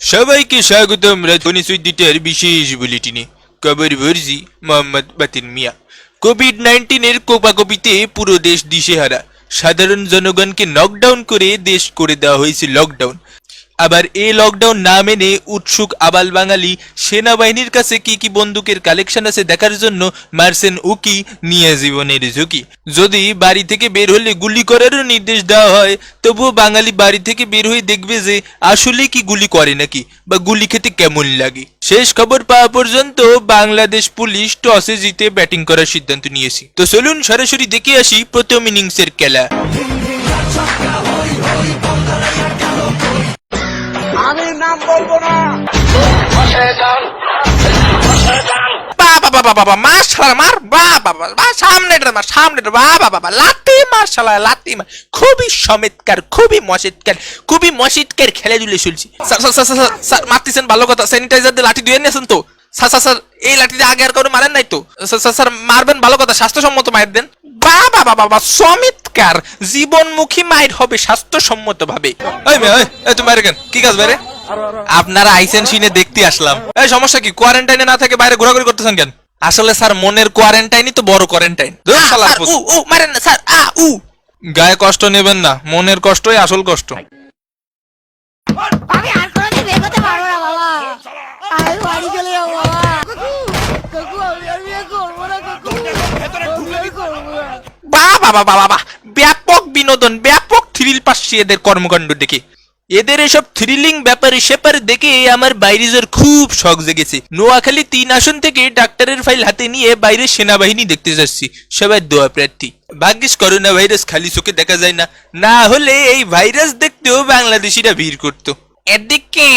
সবাইকে স্বাগতম রাজধানী সুদ্দিটার বিশেষ বুলেটিনে। কবর ভর্জি মোহাম্মদ বাতিন মিয়া। কোভিড নাইন্টিনের কোপাকপিতে পুরো দেশ দিশেহারা। সাধারণ জনগণকে নকডাউন করে দেশ করে দেওয়া হয়েছে লকডাউন আবার এ লকডাউন না মেনে উৎসুক আবাল বাঙালি সেনাবাহিনীর কাছে কি কি বন্দুকের কালেকশন আছে দেখার জন্য মারসেন উকি, নিয়ে জীবনের ঝুঁকি। যদি বাড়ি থেকে বের হলে গুলি করারও নির্দেশ দেওয়া হয়, তবুও বাঙালি বাড়ি থেকে বের হয়ে দেখবে যে আসলে কি গুলি করে নাকি বা গুলি খেতে কেমন লাগে। শেষ খবর পাওয়া পর্যন্ত বাংলাদেশ পুলিশ টসে জিতে ব্যাটিং করার সিদ্ধান্ত নিয়েছি। তো চলুন সরাসরি দেখে আসি প্রথম ইনিংসের খেলা। আমি নাম বলব না বাবা বাবা মার বাবা সামনে মার সামনে বাবা লাতি লাতি মার খুবই সমেতকার খুবই মসিদকার খুবই মসিদকার খেলাধুলে চলছি স্যার মারতেছেন ভালো কথা স্যানিটাইজার দিয়ে লাঠি ধুয়ে নিয়েছেন তো স্যার স্যার এই লাঠিতে আগে আর কারও মারেন নাই তো স্যার স্যার মারবেন ভালো কথা স্বাস্থ্যসম্মত মায়ের দেন বা বাবা বাবা সমিতকার জীবনমুখী মায়ের হবে স্বাস্থ্যসম্মত ভাবে ওই মেয়ে ওই, তুমি বাইরে কেন? কি কাজ বাইরে? আপনারা আইসেন সিনে দেখতে আসলাম। এই সমস্যা কি? কোয়ারেন্টাইনে না থেকে বাইরে ঘোরাঘুরি করতেছেন কেন? আসলে স্যার মনের কোয়ারেন্টাইনই তো বড় কোয়ারেন্টাইন। উ উ মারেন না স্যার আ উ। গায়ে কষ্ট নেবেন না মনের কষ্টই আসল কষ্ট। আমি আর কোনোদিন বিয়ে করতে পারব না বাবা। আমি বাড়ি চলে যাব বাবা কাকু আমি আর বিয়ে করব না কাকু আমি আর করব না বাবা বাবা ব্যাপক বিনোদন, ব্যাপক থ্রিল পাচ্ছি এদের কর্মকাণ্ড দেখে। এদের এসব থ্রিলিং ব্যাপারে সেপারে দেখে আমার বাইরেজের খুব শখ জেগেছে। নোয়াখালী তিন আসন থেকে ডাক্তারের ফাইল হাতে নিয়ে বাইরে সেনাবাহিনী দেখতে যাচ্ছি। সবাই দোয়া প্রার্থী। ভাগ্যিস করোনা ভাইরাস খালি চোখে দেখা যায় না। না হলে এই ভাইরাস দেখতেও বাংলাদেশিরা ভিড় করতো। এদিকে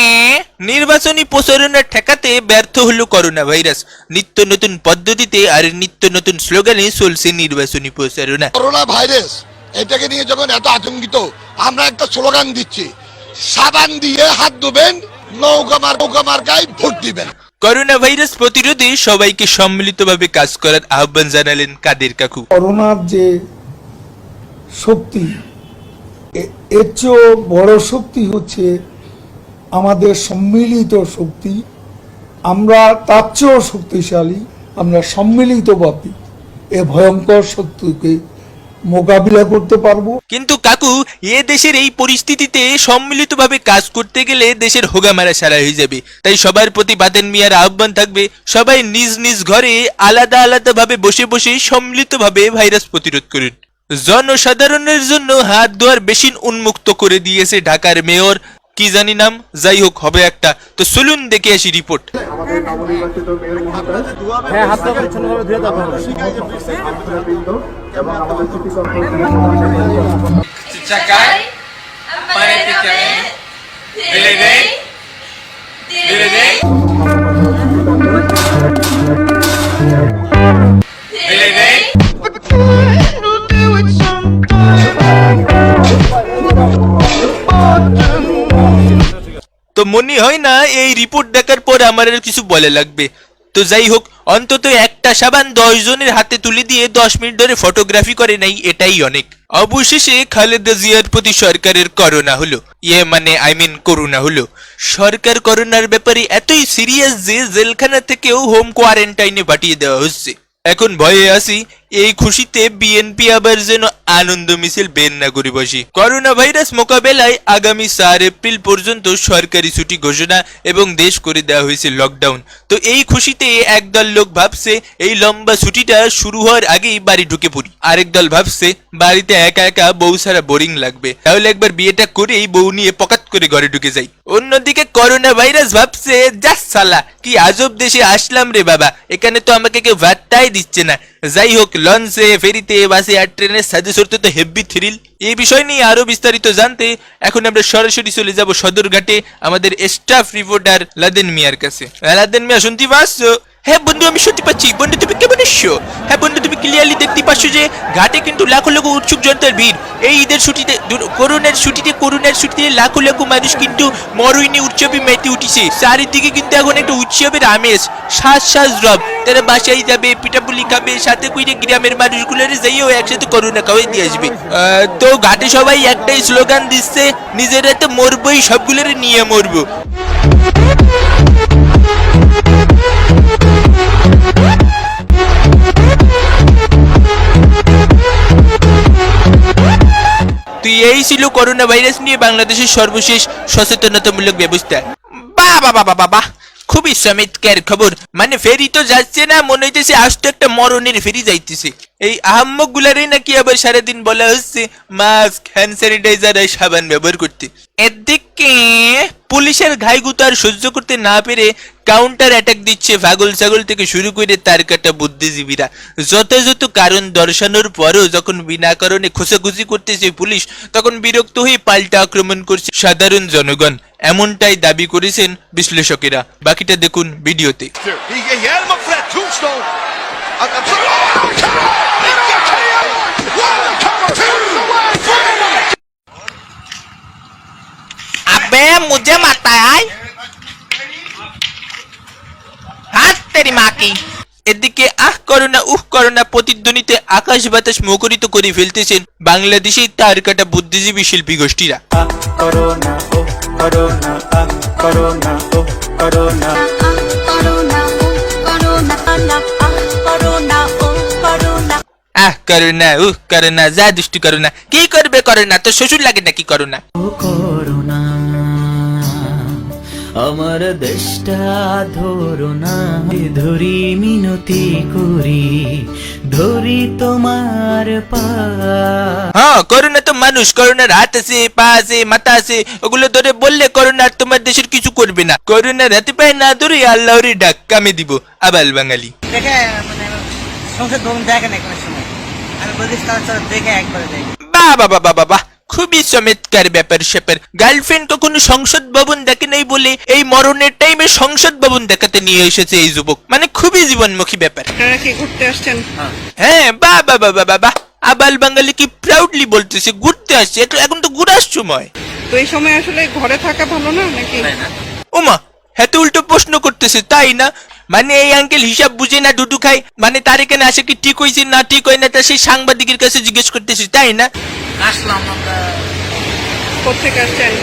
নির্বাচনী প্রচারণা ঠেকাতে ব্যর্থ হলো করোনা ভাইরাস নিত্য নতুন পদ্ধতিতে আর নিত্য নতুন স্লোগানে চলছে নির্বাচনী প্রচারণা। করোনা ভাইরাস এটাকে নিয়ে যখন এত আতঙ্কিত আমরা একটা স্লোগান দিচ্ছি সাবান দিয়ে হাত ধুবেন নৌকা মার নৌকা মার্কায় ভোট দিবেন। করোনা ভাইরাস প্রতিরোধে সবাইকে সম্মিলিতভাবে কাজ করার আহ্বান জানালেন কাদের কাকু। করোনার যে শক্তি এর চেয়েও বড় শক্তি হচ্ছে আমাদের সম্মিলিত শক্তি, আমরা তার চেয়েও শক্তিশালী, আমরা সম্মিলিতভাবে এ ভয়ঙ্কর শত্রুকে মোকাবিলা করতে পারব। কিন্তু কাকু, এ দেশের এই পরিস্থিতিতে সম্মিলিতভাবে কাজ করতে গেলে দেশের হোগামারা সারা হয়ে যাবে। তাই সবার প্রতি বাদেন মিয়ার আহ্বান থাকবে, সবাই নিজ নিজ ঘরে আলাদা আলাদা ভাবে বসে বসে সম্মিলিতভাবে ভাইরাস প্রতিরোধ করুন। জনসাধারণের জন্য হাত ধোয়ার বেশিন উন্মুক্ত করে দিয়েছে ঢাকার মেয়র কি জানি নাম? যাই হোক হবে একটা। তো চলুন দেখে আসি রিপোর্ট Cacay, এই রিপোর্ট দেখার পর আমার আর কিছু বলে লাগবে। তো যাই হোক, অন্তত একটা সাবান দশ জনের হাতে তুলে দিয়ে দশ মিনিট ধরে ফটোগ্রাফি করে নাই, এটাই অনেক। অবশেষে খালেদা জিয়ার প্রতি সরকারের করোনা হলো। ইয়ে মানে আই মিন করোনা হলো। সরকার করোনার ব্যাপারে এতই সিরিয়াস যে জেলখানা থেকেও হোম কোয়ারেন্টাইনে পাঠিয়ে দেওয়া হচ্ছে। এখন ভয়ে আছি এই খুশিতে বিএনপি আবার যেন আনন্দ মিছিল বের না করে বসি। করোনা ভাইরাস মোকাবেলায় আগামী চার এপ্রিল পর্যন্ত সরকারি ছুটি ঘোষণা এবং দেশ করে দেওয়া হয়েছে লকডাউন তো এই খুশিতে একদল লোক ভাবছে এই লম্বা ছুটিটা শুরু হওয়ার আগেই বাড়ি ঢুকে পড়ি। আরেক দল ভাবছে বাড়িতে একা একা বউ ছাড়া বোরিং লাগবে। তাহলে একবার বিয়েটা করেই বউ নিয়ে পকাত করে ঘরে ঢুকে যাই। অন্যদিকে করোনা ভাইরাস ভাবছে যা সালা কি আজব দেশে আসলাম রে বাবা, এখানে তো আমাকে কেউ ভাতটাই দিচ্ছে না। যাই হোক লঞ্চে, ফেরিতে, বাসে, আর ট্রেনের সাজে সরতে তো হেভি থ্রিল এই বিষয় নিয়ে আরও বিস্তারিত জানতে এখন আমরা সরাসরি চলে যাব সদরঘাটে আমাদের স্টাফ রিপোর্টার লাদেন মিয়ার কাছে। লাদেন মিয়া, শুনতে পাচ্ছ? হ্যাঁ বন্ধু, আমি শুনতে পাচ্ছি। বন্ধু, তুমি কেমন এসছো হ্যাঁ বন্ধু, তুমি ক্লিয়ারলি দেখতে পাচ্ছ যে ঘাটে কিন্তু লাখো লাখো উৎসুক জনতার ভিড়। এই ঈদের ছুটিতে করোনার ছুটিতে করোনার ছুটিতে লাখো লাখো মানুষ কিন্তু মরুইনি উৎসবে মেতে উঠেছে। চারিদিকে কিন্তু এখন একটা উৎসবের আমেজ শ্বাস শ্বাস রব। তারা বাসায় যাবে, পিঠাপুলি খাবে, সাথে কইরে গ্রামের মানুষগুলোর যাইও, একসাথে করোনা খাওয়াই দিয়ে আসবে। তো ঘাটে সবাই একটাই স্লোগান দিচ্ছে, নিজেরা তো মরবই সবগুলোর নিয়ে মরবো। তুই এই ছিল করোনা ভাইরাস নিয়ে বাংলাদেশের সর্বশেষ সচেতনতামূলক ব্যবস্থা। বাহ বাহ বাহ বাহ বাহ। খুবই চমৎকার খবর। মানে ফেরি তো যাচ্ছে না, মনে হইতেছে আজ তো একটা মরণের ফেরি যাইতেছে। এই আহাম্মক গুলারই নাকি আবার সারাদিন বলা হচ্ছে মাস্ক হ্যান্ড স্যানিটাইজার আর সাবান ব্যবহার করতে। এদিকে পুলিশের ঘাইগুতো আর সহ্য করতে না পেরে কাউন্টার অ্যাটাক দিচ্ছে ভাগল ছাগল থেকে শুরু করে তার কাটা বুদ্ধিজীবীরা। যথাযথ কারণ দর্শানোর পরও যখন বিনা কারণে খোঁচাখুচি করতেছে পুলিশ, তখন বিরক্ত হয়ে পাল্টা আক্রমণ করছে সাধারণ জনগণ। এমনটাই দাবি করেছেন বিশ্লেষকেরা। বাকিটা দেখুন ভিডিওতে। আবে মুঝে মাথায় আয়। হাত তেরি মাকি। এদিকে আহ করোনা উহ করোনা প্রতিধ্বনিতে আকাশ বাতাস মুখরিত করে ফেলতেছেন বাংলাদেশি তার কাটা বুদ্ধিজীবী শিল্পী গোষ্ঠীরা। করোনা ও করোনা আ করোনা ও করোনা করোনা ও করোনা না আহ করোনা ও করোনা আহ করোনা উহ করোনা যা দুষ্টু করোনা কি করবে করোনা তো শ্বশুর লাগে নাকি করোনা ও করোনা আমার দেশটা ধরো না। ধরি মিনতি করি ধরি তোমার হ্যাঁ করোনা তো মানুষ করোনার হাত আছে পা আছে মাথা আছে ওগুলো ধরে বললে করোনা আর তোমার দেশের কিছু করবে না। করোনার হাতে পায়ে না ধরে আল্লাহর ডাক কামে দিব আবাল বাঙালি। দেখে মানে সংসদ ভবন দেখে না কোনো সময়। আমি বলিস তার দেখে একবার দেখে। বাহ বাবা বাবা বাহ। খুবই চমৎকার ব্যাপার স্যাপার। গার্লফ্রেন্ড কখনো সংসদ ভবন দেখে নাই বলে এই মরণের টাইমে সংসদ ভবন দেখাতে নিয়ে এসেছে এই যুবক। মানে খুবই জীবনমুখী ব্যাপার। ঘুরতে আসছেন? হ্যাঁ। বাহ বাহ বাহ বাহ বাহ আবাল বাঙালি কি প্রাউডলি বলতেছে ঘুরতে আসছে। এখন তো ঘুরার সময়। তো এই সময় আসলে ঘরে থাকা ভালো না নাকি? ওমা এত উল্টো প্রশ্ন করতেছে তাই না? মানে এই আঙ্কেল হিসাব বুঝে না ডুডু খায় মানে তার এখানে আসে কি ঠিক হয়েছে না ঠিক হয় না তা সেই সাংবাদিকের কাছে জিজ্ঞেস করতেছে তাই না? আসলাম আমরা। কোথেকে আসছেন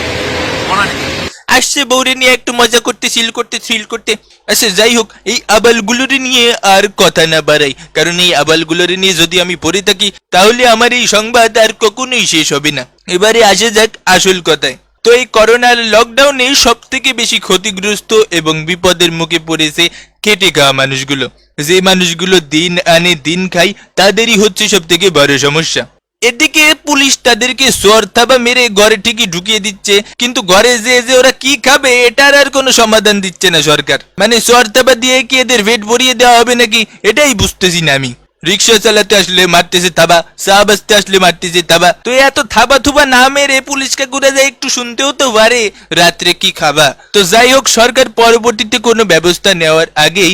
আসছে বউরে নিয়ে একটু মজা করতে সিল করতে থ্রিল করতে। আচ্ছা যাই হোক এই আবালগুলোরে নিয়ে আর কথা না বাড়াই কারণ এই আবালগুলোরে নিয়ে যদি আমি পড়ে থাকি তাহলে আমার এই সংবাদ আর কখনোই শেষ হবে না। এবারে আসে যাক আসল কথায়। তো এই করোনার লকডাউনে সব থেকে বেশি ক্ষতিগ্রস্ত এবং বিপদের মুখে পড়েছে খেটে খাওয়া মানুষগুলো। যে মানুষগুলো দিন আনে দিন খায়, তাদেরই হচ্ছে সব থেকে বড় সমস্যা। এদিকে পুলিশ তাদেরকে সোয়ার থাবা মেরে ঘরে ঠিকই ঢুকিয়ে দিচ্ছে, কিন্তু ঘরে যে যে ওরা কি খাবে, এটার আর কোনো সমাধান দিচ্ছে না সরকার। মানে সোয়ার থাবা দিয়ে কি এদের ভেট ভরিয়ে দেওয়া হবে নাকি, এটাই বুঝতেছি না আমি। রিক্সা চালাতে আসলে মারতেছে থাবা চা বাজতে আসলে মারতেছে থাবা। তো এত থাবা থুবা না মেরে পুলিশকে ঘুরে যায়, একটু শুনতেও তো পারে রাত্রে কি খাবা। তো যাই হোক, সরকার পরবর্তীতে কোনো ব্যবস্থা নেওয়ার আগেই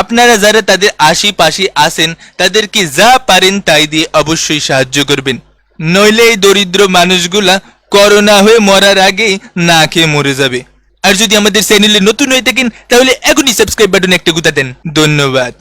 আপনারা যারা তাদের আশেপাশে আছেন, তাদেরকে যা পারেন তাই দিয়ে অবশ্যই সাহায্য করবেন। নইলে এই দরিদ্র মানুষগুলা করোনা হয়ে মরার আগেই না খেয়ে মরে যাবে। আর যদি আমাদের চ্যানেলে নতুন হয়ে থাকেন, তাহলে এখনই সাবস্ক্রাইব বাটন একটা গুতা দেন। ধন্যবাদ।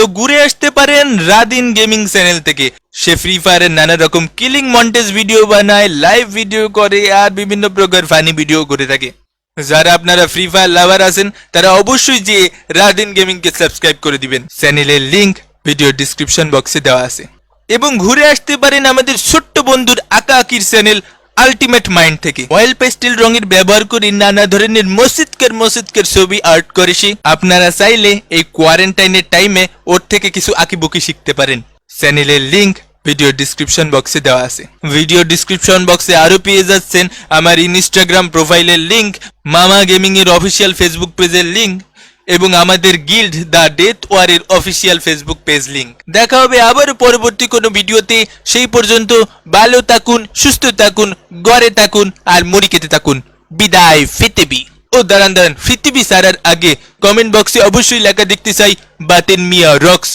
তো ঘুরে আসতে পারেন রাদিন গেমিং চ্যানেল থেকে। সে ফ্রি ফায়ারের নানা রকম কিলিং মন্টেজ ভিডিও বানায় লাইভ ভিডিও করে আর বিভিন্ন প্রকার ফানি ভিডিও করে থাকে। যারা আপনারা ফ্রি ফায়ার লাভার আছেন, তারা অবশ্যই যে রাদিন গেমিং কে সাবস্ক্রাইব করে দিবেন। চ্যানেলের লিংক ভিডিও ডিসক্রিপশন বক্সে দেওয়া আছে। এবং ঘুরে আসতে পারেন আমাদের ছোট্ট বন্ধুর আঁকা আঁকির চ্যানেল আলটিমেট মাইন্ড থেকে। অয়েল পেস্টেল রঙের ব্যবহার করে নানা ধরনের মসজিদকের মসজিদকের ছবি আর্ট করে সে আপনারা চাইলে এই কোয়ারেন্টাইনের টাইমে ওর থেকে কিছু আঁকিবুকি শিখতে পারেন। চ্যানেলের লিংক ভিডিও ডিসক্রিপশন বক্সে দেওয়া আছে। ভিডিও ডিসক্রিপশন বক্সে আরও পেয়ে যাচ্ছেন আমার ইনস্টাগ্রাম প্রোফাইলের লিংক মামা গেমিং এর অফিসিয়াল ফেসবুক পেজের লিংক এবং আমাদের গিল্ড দ্য ডেথ ওয়ারের অফিসিয়াল ফেসবুক পেজ লিঙ্ক দেখা হবে আবারও পরবর্তী কোনো ভিডিওতে। সেই পর্যন্ত ভালো থাকুন, সুস্থ থাকুন, গড়ে থাকুন আর মুড়ি খেতে থাকুন। বিদায়, ফিতেবি। ও দাঁড়ান দাঁড়ান, ফিতেবি সারার আগে কমেন্ট বক্সে অবশ্যই লেখা দেখতে চাই, বাতেন মিয়া রক্স